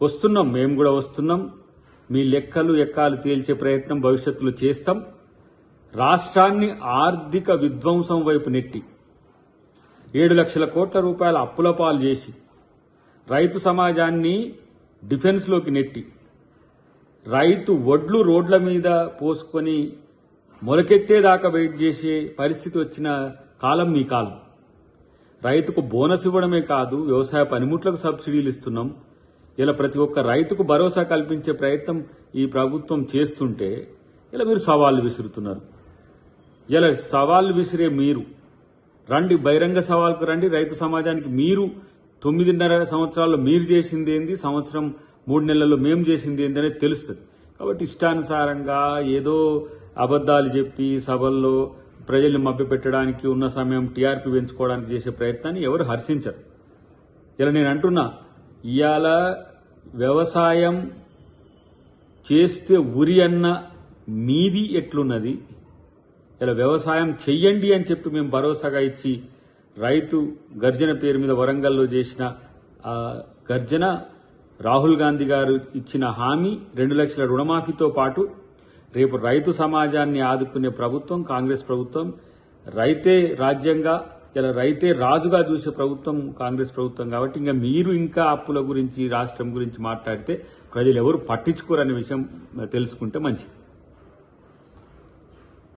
వస్తున్నాం మేము కూడా వస్తున్నాం. మీ లెక్కలు ఎక్కాలు తేల్చే ప్రయత్నం భవిష్యత్తులో చేస్తాం. రాష్ట్రాన్ని ఆర్థిక విధ్వంసం వైపు నెట్టి ఏడు లక్షల కోట్ల రూపాయల అప్పుల పాలు చేసి రైతు సమాజాన్ని డిఫెన్స్లోకి నెట్టి రైతు వడ్లు రోడ్ల మీద పోసుకొని మొలకెత్తేదాకా వెయిట్ చేసే పరిస్థితి వచ్చిన కాలం మీ కాలం. రైతుకు బోనస్ ఇవ్వడమే కాదు వ్యవసాయ పనిముట్లకు సబ్సిడీలు ఇస్తున్నాం. ఇలా ప్రతి ఒక్క రైతుకు భరోసా కల్పించే ప్రయత్నం ఈ ప్రభుత్వం చేస్తుంటే ఇలా మీరు సవాళ్ళు విసురుతున్నారు. ఇలా సవాళ్ళు విసిరే మీరు రండి బహిరంగ సవాల్కు రండి రైతు సమాజానికి మీరు తొమ్మిదిన్నర సంవత్సరాల్లో మీరు చేసింది ఏంది సంవత్సరం మూడు నెలల్లో మేము చేసింది ఏంది అనేది తెలుస్తుంది. కాబట్టి ఇష్టానుసారంగా ఏదో అబద్ధాలు చెప్పి సభల్లో ప్రజల్ని మభ్యపెట్టడానికి ఉన్న సమయం టీఆర్పీ పెంచుకోవడానికి చేసే ప్రయత్నాన్ని ఎవరు హర్షించరు. ఇలా నేను అంటున్నా ఇవాళ వ్యవసాయం చేస్తే ఉరి అన్న మీది ఎట్లున్నది? ఇలా వ్యవసాయం చెయ్యండి అని చెప్పి మేము భరోసాగా ఇచ్చి రైతు గర్జన పేరు మీద వరంగల్లో చేసిన గర్జన రాహుల్ గాంధీ గారు ఇచ్చిన హామీ రెండు లక్షల రుణమాఫీతో పాటు రేపు రైతు సమాజాన్ని ఆదుకునే ప్రభుత్వం కాంగ్రెస్ ప్రభుత్వం రైతే రాజ్యంగా ఇలా రైతే రాజుగా చూసే ప్రభుత్వం కాంగ్రెస్ ప్రభుత్వం కాబట్టి ఇంకా మీరు ఇంకా అప్పుల గురించి రాష్ట్రం గురించి మాట్లాడితే ప్రజలు ఎవరు పట్టించుకోరనే విషయం తెలుసుకుంటే మంచిది.